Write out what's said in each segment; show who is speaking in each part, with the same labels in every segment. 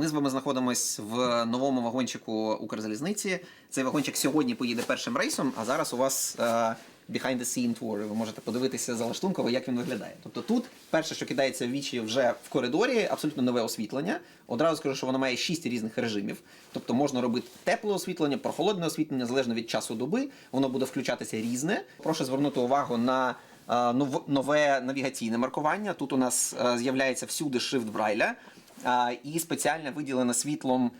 Speaker 1: Ми з вами знаходимося в новому вагончику Укрзалізниці. Цей вагончик сьогодні поїде першим рейсом, а зараз у вас е, behind the scene tour. Ви можете подивитися залаштунково, як він виглядає. Тобто тут перше, що кидається в вічі вже в коридорі, абсолютно нове освітлення. Одразу скажу, що воно має шість різних режимів. Тобто можна робити тепле освітлення, прохолодне освітлення, залежно від часу доби. Воно буде включатися різне. Прошу звернути увагу на е, нове навігаційне маркування. Тут у нас е, з'являється всюди шрифт Брайля і спеціально виділено світлом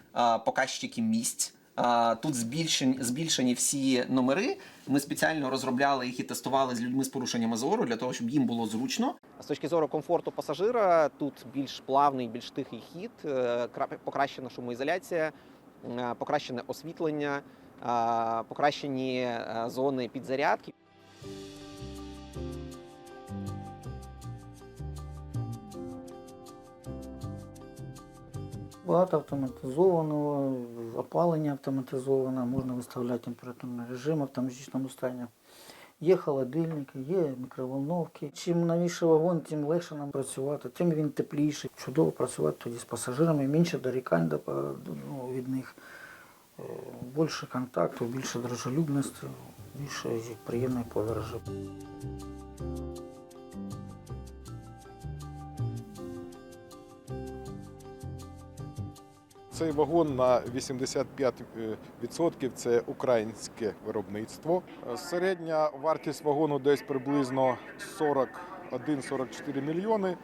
Speaker 1: показчики місць. Тут збільшені, збільшені всі номери. Ми спеціально розробляли їх і тестували з людьми з порушеннями зору для того, щоб їм було зручно. З точки зору комфорту пасажира, тут більш плавний, більш тихий хід, е, покращена шумоізоляція, е, покращене освітлення, покращені е, зони підзарядки.
Speaker 2: Багато автоматизованого, опалення автоматизоване, можна виставляти температурний режим в автоматичному стані. Є холодильники, є мікроволновки. Чим новіший вагон, тим легше нам працювати, тим він тепліший. Чудово працювати тоді з пасажирами, менше дорікань ну, від них, Е, більше контакту, більше дружелюбності, більше приємної подорожі.
Speaker 3: Цей вагон на 85% це українське виробництво. Середня вартість вагону десь приблизно 41-44 мільйони,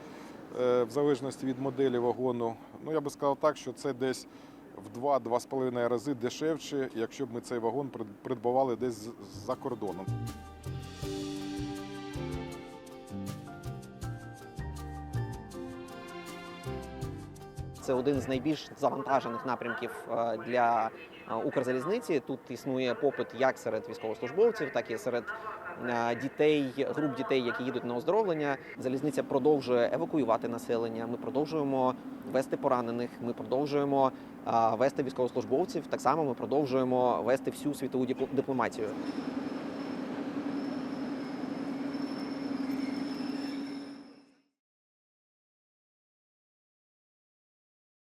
Speaker 3: е, в залежності від моделі вагону. Ну я би сказав так, що це десь в 2-2,5 рази дешевше, якщо б ми цей вагон прид- придбавали десь за кордоном.
Speaker 1: Це один з найбільш завантажених напрямків е, для е, Укрзалізниці. Тут існує попит як серед військовослужбовців, так і серед е, дітей, груп дітей, які їдуть на оздоровлення. Залізниця продовжує евакуювати населення. Ми продовжуємо вести поранених. Ми продовжуємо вести військовослужбовців. Так само ми продовжуємо вести всю світову дипломатію.